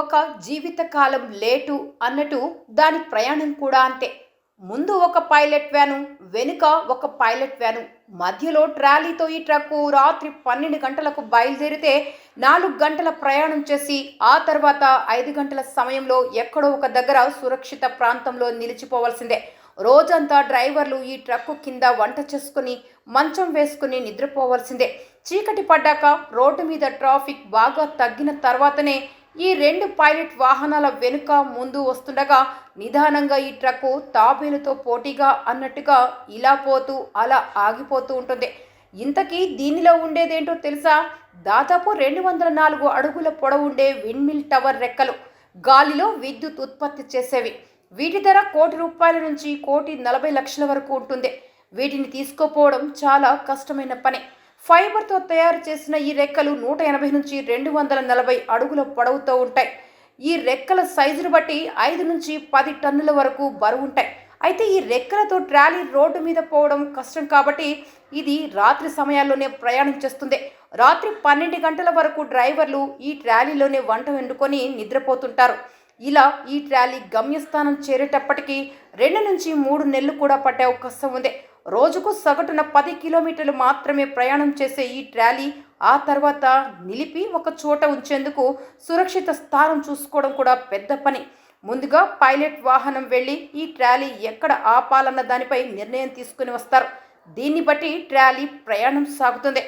ఒక జీవితకాలం లేటు అన్నట్టు దాని ప్రయాణం కూడా అంతే. ముందు ఒక పైలట్ వ్యాను వెనుక ఒక పైలట్ వ్యాను. మధ్యలో ట్రాలీతో ఈ ట్రక్కు రాత్రి పన్నెండు గంటలకు బయలుదేరితే నాలుగు గంటల ప్రయాణం చేసి ఆ తర్వాత ఐదు గంటల సమయంలో ఎక్కడో ఒక దగ్గర సురక్షిత ప్రాంతంలో నిలిచిపోవాల్సిందే. రోజంతా డ్రైవర్లు ఈ ట్రక్కు కింద వంట చేసుకుని మంచం వేసుకుని నిద్రపోవాల్సిందే. చీకటి పడ్డాక రోడ్డు మీద ట్రాఫిక్ బాగా తగ్గిన తర్వాతనే ఈ రెండు పైలట్ వాహనాల వెనుక ముందు వస్తుండగా నిదానంగా ఈ ట్రక్కు తాబేలుతో పోటీగా అన్నట్టుగా ఇలా పోతూ అలా ఆగిపోతూ ఉంటుంది. ఇంతకీ దీనిలో ఉండేదేంటో తెలుసా? దాదాపు రెండు వందల నాలుగు అడుగుల పొడవు ఉండే విండ్మిల్ టవర్ రెక్కలు గాలిలో విద్యుత్ ఉత్పత్తి చేసేవి. వీటి ధర కోటి రూపాయల నుంచి కోటి నలభై లక్షల వరకు ఉంటుంది. వీటిని తీసుకుపోవడం చాలా కష్టమైన పని. ఫైబర్తో తయారు చేసిన ఈ రెక్కలు నూట ఎనభై నుంచి రెండు వందల నలభై అడుగుల పొడవుతో ఉంటాయి. ఈ రెక్కల సైజును బట్టి ఐదు నుంచి పది టన్నుల వరకు బరువు ఉంటాయి. అయితే ఈ రెక్కలతో ట్రాలీ రోడ్డు మీద పోవడం కష్టం కాబట్టి ఇది రాత్రి సమయాల్లోనే ప్రయాణం చేస్తుంది. రాత్రి పన్నెండు గంటల వరకు డ్రైవర్లు ఈ ట్రాలీలోనే వంట వండుకొని నిద్రపోతుంటారు. ఇలా ఈ ట్రాలీ గమ్యస్థానం చేరేటప్పటికీ రెండు నుంచి మూడు నెలలు కూడా పట్టే అవకాశం ఉంది. రోజుకు సగటున పది కిలోమీటర్లు మాత్రమే ప్రయాణం చేసే ఈ ట్రాలీ ఆ తర్వాత నిలిపి ఒక చోట ఉంచేందుకు సురక్షిత స్థానం చూసుకోవడం కూడా పెద్ద పని. ముందుగా పైలట్ వాహనం వెళ్ళి ఈ ట్రాలీ ఎక్కడ ఆపాలన్న దానిపై నిర్ణయం తీసుకుని వస్తారు. దీన్ని బట్టి ట్రాలీ ప్రయాణం సాగుతుంది.